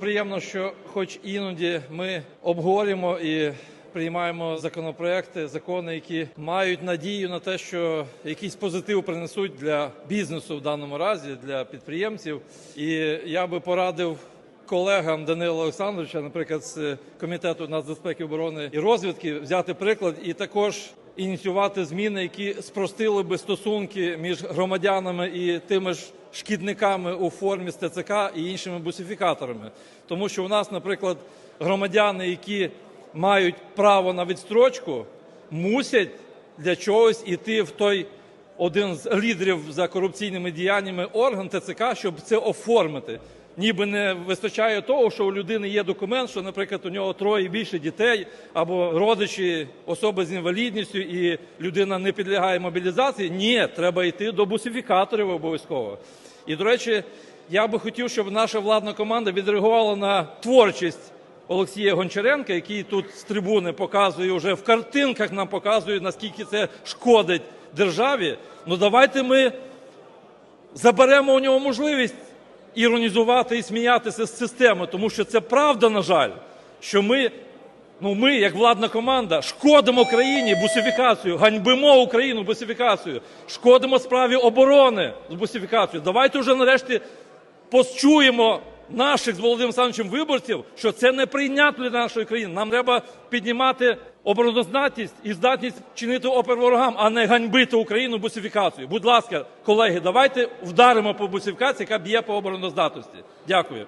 Приємно, що хоч іноді ми обговорюємо і приймаємо законопроекти, закони, які мають надію на те, що якийсь позитив принесуть для бізнесу в даному разі, для підприємців. І я би порадив колегам Данила Олександровича, наприклад, з комітету нацбезпеки, оборони і розвідки, взяти приклад і також ініціювати зміни, які спростили би стосунки між громадянами і тими ж шкідниками у формі з ТЦК і іншими бусифікаторами. Тому що у нас, наприклад, громадяни, які мають право на відстрочку, мусять для чогось іти в той один з лідерів за корупційними діяннями орган ТЦК, щоб це оформити. Ніби не вистачає того, що у людини є документ, що, наприклад, у нього троє більше дітей, або родичі, особи з інвалідністю, і людина не підлягає мобілізації. Ні, треба йти до бусифікаторів обов'язково. І, до речі, я би хотів, щоб наша владна команда відреагувала на творчість Олексія Гончаренка, який тут з трибуни показує, вже в картинках нам показує, наскільки це шкодить державі. Ну давайте ми заберемо у нього можливість іронізувати і сміятися з системи, тому що це правда, на жаль, що ми, ну ми, як владна команда, шкодимо країні бусифікацію, ганьбимо Україну бусифікацію, шкодимо справі оборони з бусифікацією. Давайте вже нарешті почуємо наших з Володимиром Олександровичем виборців, що це неприйнятно для нашої країни. Нам треба піднімати обороноздатність і здатність чинити опір ворогам, а не ганьбити Україну бусифікацією. Будь ласка, колеги, давайте вдаримо по бусифікації, яка б'є по обороноздатності. Дякую.